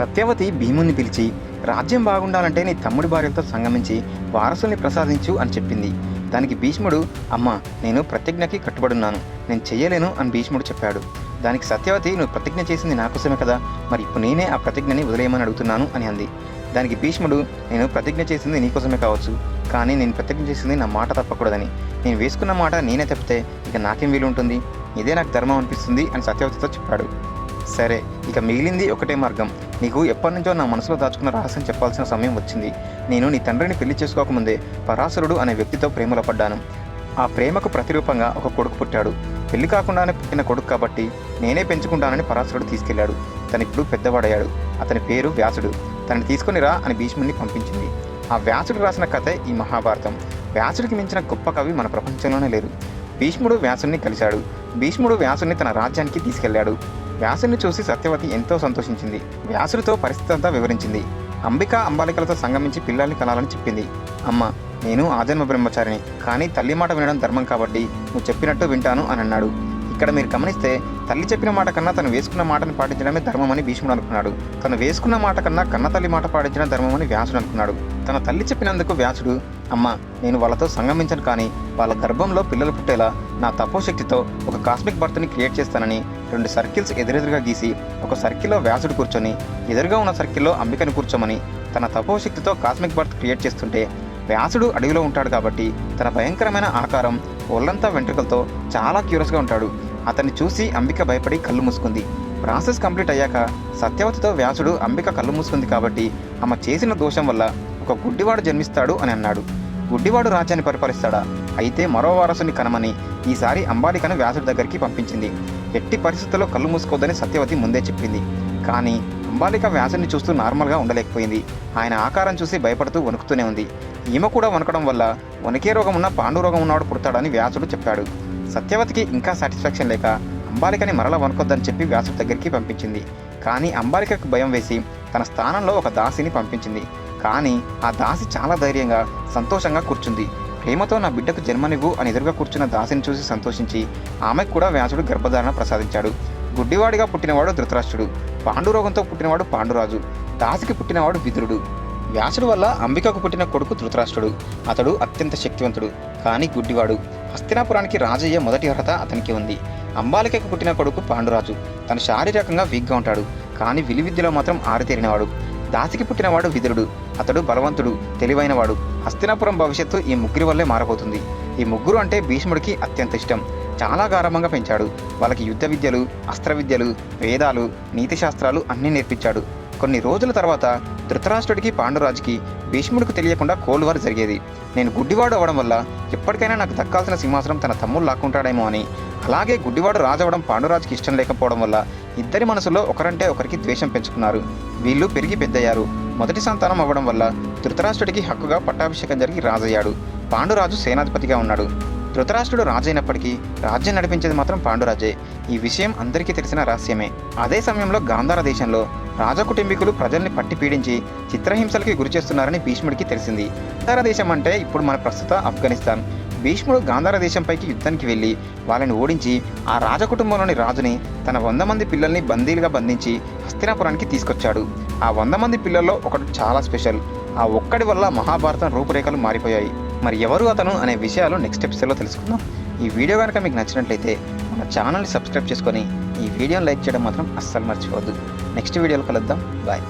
సత్యవతి భీముని పిలిచి రాజ్యం బాగుండాలంటే నీ తమ్ముడి భార్యతో సంగమించి వారసుల్ని ప్రసాదించు అని చెప్పింది. దానికి భీష్ముడు అమ్మ నేను ప్రతిజ్ఞకి కట్టుబడున్నాను. నేను చెయ్యలేను అని భీష్ముడు చెప్పాడు. దానికి సత్యవతి నువ్వు ప్రతిజ్ఞ చేసింది నా కోసమే కదా. మరి ఇప్పుడు నేనే ఆ ప్రతిజ్ఞని వదిలేయమని అడుగుతున్నాను అని అంది. దానికి భీష్ముడు నేను ప్రతిజ్ఞ చేసింది నీకోసమే కావచ్చు. కానీ నేను ప్రతిజ్ఞ చేసింది నా మాట తప్పకూడదని. నేను వేసుకున్న మాట నేనే తప్పితే ఇక నాకేం వీలు ఉంటుంది? ఇదే నాకు ధర్మం అనిపిస్తుంది అని సత్యవతితో చెప్పాడు. సరే ఇక మిగిలింది ఒకటే మార్గం. నీకు ఎప్పటి నుంచో నా మనసులో దాచుకున్న రహస్యం చెప్పాల్సిన సమయం వచ్చింది. నేను నీ తండ్రిని పెళ్ళి చేసుకోకముందే పరాశరుడు అనే వ్యక్తితో ప్రేమలో పడ్డాను. ఆ ప్రేమకు ప్రతిరూపంగా ఒక కొడుకు పుట్టాడు. పెళ్ళి కాకుండానే పుట్టిన కొడుకు కాబట్టి నేనే పెంచుకుంటానని పరాశరుడు తీసుకెళ్ళాడు. తనిప్పుడు పెద్దవాడయ్యాడు. అతని పేరు వ్యాసుడు. తనని తీసుకుని రా అని భీష్ముడిని పంపించింది. ఆ వ్యాసుడు రాసిన కథే ఈ మహాభారతం. వ్యాసుడికి మించిన గొప్ప కవి మన ప్రపంచంలోనే లేరు. భీష్ముడు వ్యాసుడిని కలిశాడు. భీష్ముడు వ్యాసుడిని తన రాజ్యానికి తీసుకెళ్ళాడు. వ్యాసుని చూసి సత్యవతి ఎంతో సంతోషించింది. వ్యాసుడితో పరిస్థితి అంతా వివరించింది. అంబిక అంబాలికలతో సంగమించి పిల్లల్ని కనాలని చెప్పింది. అమ్మ నేను ఆజన్మ బ్రహ్మచారిని కానీ తల్లి మాట వినడం ధర్మం కాబట్టి నువ్వు చెప్పినట్టు వింటాను అని అన్నాడు. ఇక్కడ మీరు గమనిస్తే తల్లి చెప్పిన మాట కన్నా తను వేసుకున్న మాటను పాటించడమే ధర్మం అని భీష్ముడు అనుకున్నాడు. తను వేసుకున్న మాట కన్నా కన్న తల్లి మాట పాటించడం ధర్మం అని వ్యాసుడు అనుకున్నాడు. తన తల్లి చెప్పినందుకు వ్యాసుడు అమ్మ నేను వాళ్ళతో సంగమించను కానీ వాళ్ళ గర్భంలో పిల్లలు పుట్టేలా నా తపోశక్తితో ఒక కాస్మిక్ బర్త్ని క్రియేట్ చేస్తానని రెండు సర్కిల్స్ ఎదురెదురుగా గీసి ఒక సర్కిల్లో వ్యాసుడు కూర్చొని ఎదురుగా ఉన్న సర్కిల్లో అంబికని కూర్చోమని తన తపోశక్తితో కాస్మిక్ బర్త్ క్రియేట్ చేస్తుంటే వ్యాసుడు అడవిలో ఉంటాడు కాబట్టి తన భయంకరమైన ఆకారం ఒళ్ళంతా వెంట్రుకలతో చాలా క్యూరస్గా ఉంటాడు. అతన్ని చూసి అంబిక భయపడి కళ్ళు మూసుకుంది. ప్రాసెస్ కంప్లీట్ అయ్యాక సత్యవతితో వ్యాసుడు అంబిక కళ్ళు మూసుకుంది కాబట్టి ఆమె చేసిన దోషం వల్ల ఒక గుడ్డివాడు జన్మిస్తాడు అని అన్నాడు. గుడ్డివాడు రాజ్యాన్ని పరిపాలిస్తాడా? అయితే మరో వారసుని కనమని ఈసారి అంబాలికను వ్యాసుడి దగ్గరికి పంపించింది. ఎట్టి పరిస్థితుల్లో కళ్ళు మూసుకోవద్దని సత్యవతి ముందే చెప్పింది. కానీ అంబాలిక వ్యాసుని చూస్తూ నార్మల్గా ఉండలేకపోయింది. ఆయన ఆకారం చూసి భయపడుతూ వణుకుతూనే ఉంది. ఈమె కూడా వణకడం వల్ల వణికే రోగం ఉన్న పాండు రోగం ఉన్నవాడు పుడతాడని వ్యాసుడు చెప్పాడు. సత్యవతికి ఇంకా సాటిస్ఫాక్షన్ లేక అంబాలికని మరల వణకొద్దని చెప్పి వ్యాసుడి దగ్గరికి పంపించింది. కానీ అంబాలికకు భయం వేసి తన స్థానంలో ఒక దాసిని పంపించింది. కానీ ఆ దాసి చాలా ధైర్యంగా సంతోషంగా కూర్చుంది. ప్రేమతో నా బిడ్డకు జన్మనివ్వు అని ఎదురుగా కూర్చున్న దాసిని చూసి సంతోషించి ఆమెకు కూడా వ్యాసుడు గర్భధారణ ప్రసాదించాడు. గుడ్డివాడిగా పుట్టినవాడు ధృతరాష్ట్రుడు. పాండురోగంతో పుట్టినవాడు పాండురాజు. దాసికి పుట్టినవాడు విదురుడు. వ్యాసుడు వల్ల అంబికకు పుట్టిన కొడుకు ధృతరాష్ట్రుడు. అతడు అత్యంత శక్తివంతుడు కానీ గుడ్డివాడు. హస్తినాపురానికి రాజయ్య మొదటి అర్హత అతనికి ఉంది. అంబాలికకు పుట్టిన కొడుకు పాండురాజు. తను శారీరకంగా వీక్గా ఉంటాడు కానీ విలువిద్యలో మాత్రం ఆరితేరినవాడు. దాసికి పుట్టినవాడు విదురుడు అతడు బలవంతుడు తెలివైనవాడు. హస్తినాపురం భవిష్యత్తు ఈ ముగ్గురి వల్లే మారబోతుంది. ఈ ముగ్గురు అంటే భీష్ముడికి అత్యంత ఇష్టం. చాలా గారభంగా పెంచాడు. వాళ్ళకి యుద్ధ విద్యలు అస్త్ర విద్యలు వేదాలు నీతి శాస్త్రాలు అన్నీ నేర్పించాడు. కొన్ని రోజుల తర్వాత ధృతరాష్ట్రుడికి పాండురాజుకి భీష్ముడికి తెలియకుండా కోల్డ్ వార్ జరిగేది. నేను గుడ్డివాడు అవడం వల్ల ఎప్పటికైనా నాకు దక్కాల్సిన సింహాసనం తన తమ్ముడు లాక్కుంటాడేమో అని. అలాగే గుడ్డివాడు రాజవడం పాండురాజుకి ఇష్టం లేకపోవడం వల్ల ఇద్దరి మనసులో ఒకరంటే ఒకరికి ద్వేషం పెంచుకున్నారు. వీళ్ళు పెరిగి పెద్దయ్యారు. మొదటి సంతానం అవ్వడం వల్ల ధృతరాష్ట్రుడికి హక్కుగా పట్టాభిషేకం జరిగి రాజయ్యాడు. పాండురాజు సేనాధిపతిగా ఉన్నాడు. ధృతరాష్ట్రుడు రాజైనప్పటికీ రాజ్యం నడిపించేది మాత్రం పాండురాజే. ఈ విషయం అందరికీ తెలిసిన రహస్యమే. అదే సమయంలో గాంధార దేశంలో రాజకుటుంబీకులు ప్రజల్ని పట్టి పీడించి చిత్రహింసలకి గురి చేస్తున్నారని భీష్ముడికి తెలిసింది. గాంధార దేశం అంటే ఇప్పుడు మన ప్రస్తుత ఆఫ్ఘనిస్తాన్. భీష్ముడు గాంధార దేశంపైకి యుద్ధానికి వెళ్ళి వాళ్ళని ఓడించి ఆ రాజకుటుంబంలోని రాజుని తన వంద మంది పిల్లల్ని బందీలుగా బంధించి హస్తినాపురానికి తీసుకొచ్చాడు. ఆ వంద మంది పిల్లల్లో ఒకటి చాలా స్పెషల్. ఆ ఒక్కడి వల్ల మహాభారతం రూపురేఖలు మారిపోయాయి. మరి ఎవరు అతను అనే విషయాలు నెక్స్ట్ ఎపిసోడ్లో తెలుసుకుందాం. ఈ వీడియో కనుక మీకు నచ్చినట్లయితే మన ఛానల్ని సబ్స్క్రైబ్ చేసుకొని ఈ వీడియోని లైక్ చేయడం మాత్రం అస్సలు మర్చిపోవద్దు. నెక్స్ట్ వీడియోలో కలుద్దాం. బాయ్